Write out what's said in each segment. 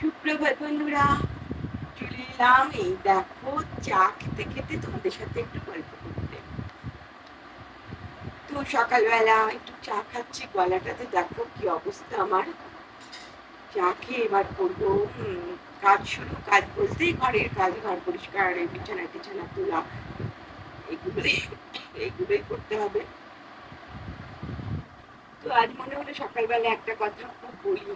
সুপ্রভাত বন্ধুরা, চলে এলাম এই দেখো চা খেতে খেতে তোমাদের সাথে একটু গল্প করতে। তো সকালবেলা একটু চা খাচ্ছি, গলাটাতে দেখো কি অবস্থা আমার। চা খেয়ে এবার করব কাজ শুরু, কাজ বলতেই ঘরের কাজ, ঘর পরিষ্কার, এই বিছানা টিছানা তোলা, এগুলোই এইগুলোই করতে হবে। তো আজ মনে হলো সকালবেলা একটা কথা খুব বলি।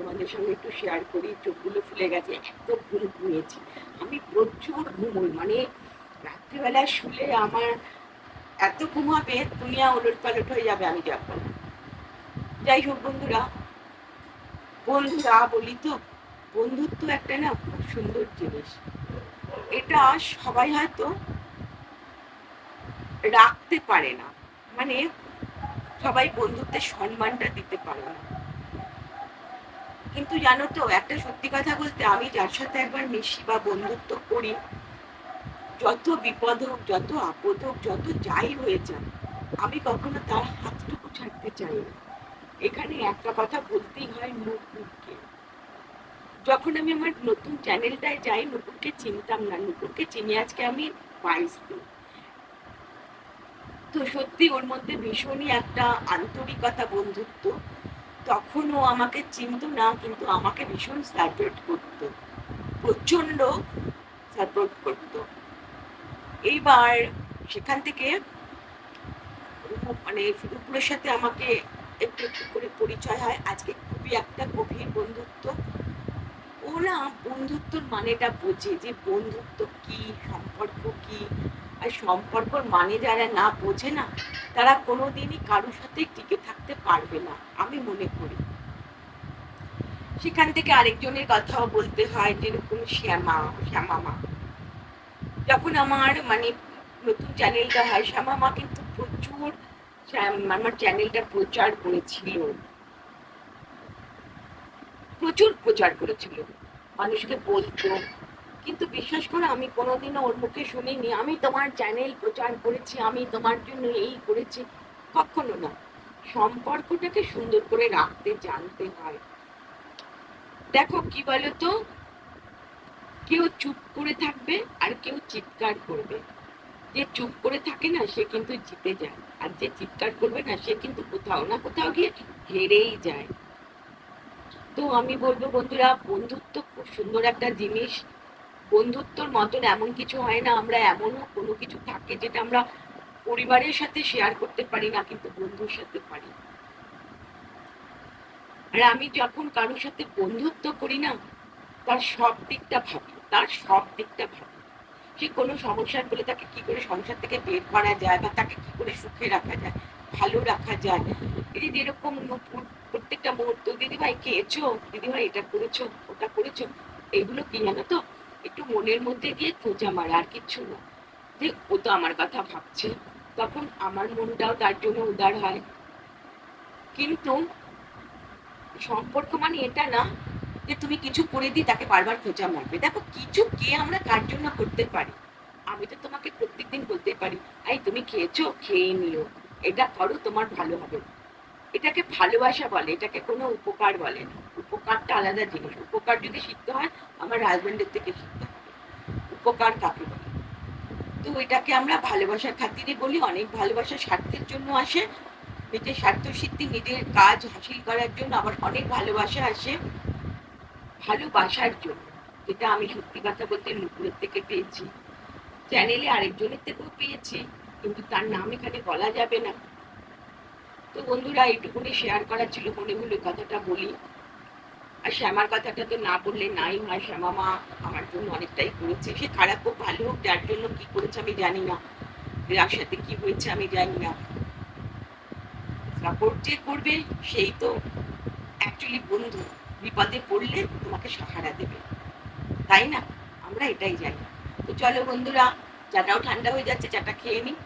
তোমাদের সঙ্গে একটু শেয়ার করি, চোখগুলো ফুলে গেছে, এত ঘুম ঘুমিয়েছি। আমি প্রচুর ঘুমোই মানে রাত্রিবেলা শুলে আমার এত ঘুম হবে দুনিয়া ওলট পালট হয়ে যাবে, আমি যখন যাই হোক বন্ধুরা বন্ধুরা বলি তো, বন্ধুত্ব একটা না খুব সুন্দর জিনিস। এটা সবাই হয়তো রাখতে পারে না মানে সবাই বন্ধুত্বের সম্মানটা দিতে পারে না। কিন্তু জানো তো, একটা সত্যি কথা বলতে আমি যার সাথে একবার মিশি বা বন্ধুত্ব করি, যত বিপদ হোক, যত আপদ হোক, যত যাই হয়ে যাক, আমি কখনো তার হাতটুকু ছাড়তে চাই না। এখানে একটা কথা বলতেই হয় নুপুরকে। যখন আমি আমার নতুন চ্যানেলটায় যাই, নুপুরকে চিনতাম না। নুপুরকে চিনি, আজকে আমি বাইশ দিন। তো সত্যি ওর মধ্যে ভীষণই একটা আন্তরিকতা, বন্ধুত্ব। তখন ও আমাকে চিনতো না, কিন্তু আমাকে ভীষণ সাপোর্ট করতো। প্রচণ্ড সাপোর্ট করতো। এইবার সেখান থেকে মানে ফুলপুরের সাথে আমাকে একটু একটু করে পরিচয় হয়। আজকে খুবই একটা গভীর বন্ধুত্ব। ও না বন্ধুত্বর মানেটা বোঝে যে বন্ধুত্ব কি, সম্পর্ক কি আর সম্পর্কর মানে যারা না বোঝে না, তারা কোনোদিনই কারোর সাথে টিকে থাকতে পারবে না, আমি মনে করি। সেখান থেকে আরেকজনের কথাও বলতে হয় যেরকম শ্যামা শ্যামা মা যখন আমার মানে নতুন চ্যানেলটা হয় শ্যামা মা কিন্তু প্রচুর আমার চ্যানেলটা প্রচার করেছিল। প্রচুর প্রচার করেছিল। মানুষকে বলতো কিন্তু বিশ্বাস করে, আমি কোনোদিনও ওর মুখে শুনিনি। আমি তোমার চ্যানেল প্রচার করেছি, আমি তোমার জন্য এই করেছি। কখনো না। সম্পর্কটাকে সুন্দর করে রাখতে, জানতে হয়। দেখো কি বলতো? কেউ চুপ করে থাকবে আর কেউ চিৎকার করবে। যে চুপ করে থাকে না, সে কিন্তু জিতে যায়। আর যে চিৎকার করবে না, সে কিন্তু কোথাও না কোথাও গিয়ে হেরেই যায়। তো আমি বলব বন্ধুরা, বন্ধুত্ব খুব সুন্দর একটা জিনিস। বন্ধুত্বর মতন এমন কিছু হয় না, আমরা এমনও কোনো কিছু থাকে যেটা আমরা পরিবারের সাথে শেয়ার করতে পারি না, কিন্তু বন্ধুর সাথে পারি। আর আমি যখন কারোর সাথে বন্ধুত্ব করি না, তার সব দিকটা ভাবি, তার সব দিকটা ভাবি। সে কোনো সমস্যার বলে তাকে কি করে সংসার থেকে বের করা যায় বা তাকে কি করে সুখে রাখা যায়, ভালো রাখা যায়? দিদি নূপুর প্রত্যেকটা মুহূর্ত, দিদিভাই, খেয়েছো? দিদিভাই, এটা করেছ? ওটা করেছ? এগুলো কি জানো তো? একটু মনের মধ্যে গিয়ে খোঁজা মারা, আর কিচ্ছু না। যে ও তো আমার কথা ভাবছে। তখন আমার মনটাও তার জন্য উদার হয়। কিন্তু সম্পর্ক মানে এটা না যে তুমি কিছু করে দিই তাকে বারবার খোঁজা মারবে। দেখো, কিছু কে আমরা কার জন্য করতে পারি? আমি তো তোমাকে প্রত্যেকদিন বলতে পারি এই তুমি খেয়েছো? খেয়ে নিও। এটা করো, তোমার ভালো হবে। এটাকে ভালোবাসা বলে, এটাকে কোনো উপকার বলে না। উপকারটা আলাদা জিনিস। উপকার যদি শিখতে হয়, আমার হাজবেন্ডের থেকে শিখতে হবে। উপকার কাকে বলে? তো এটাকে আমরা ভালোবাসার খাতিরে বলি, অনেক ভালোবাসা স্বার্থের জন্য আসে। নিজের স্বার্থ সিদ্ধি, নিজের কাজ হাসিল করার জন্য আবার অনেক ভালোবাসা আসে ভালোবাসার জন্য। যেটা আমি সত্যি কথা বলতে নুপুরের থেকে পেয়েছি। চ্যানেলে আরেকজনের থেকেও পেয়েছি, কিন্তু তার নাম এখানে বলা যাবে না। তো বন্ধুরা, এইটুকুনি শেয়ার করার ছিল মনে হলো কথাটা বলি। আর শ্যামার কথাটা তো না বললে নাই হয় শ্যামা মা আমার জন্য অনেকটাই করেছে। সে খারাপ হোক, ভালো হোক, যার জন্য কি করেছে আমি জানি না। যার সাথে কি হয়েছে আমি জানি না। সাপোর্ট যে করবে, সেই তো অ্যাকচুয়ালি বন্ধু। বিপদে পড়লে তোমাকে সাহারা দেবে। তাই না? আমরা এটাই জানি। তো চলো বন্ধুরা, চাটাও ঠান্ডা হয়ে যাচ্ছে, চাটা খেয়ে নিই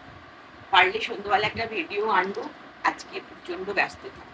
পারলে সন্ধ্যাবেলা একটা ভিডিও আনব। আজকে প্রচণ্ড ব্যস্ত থাকব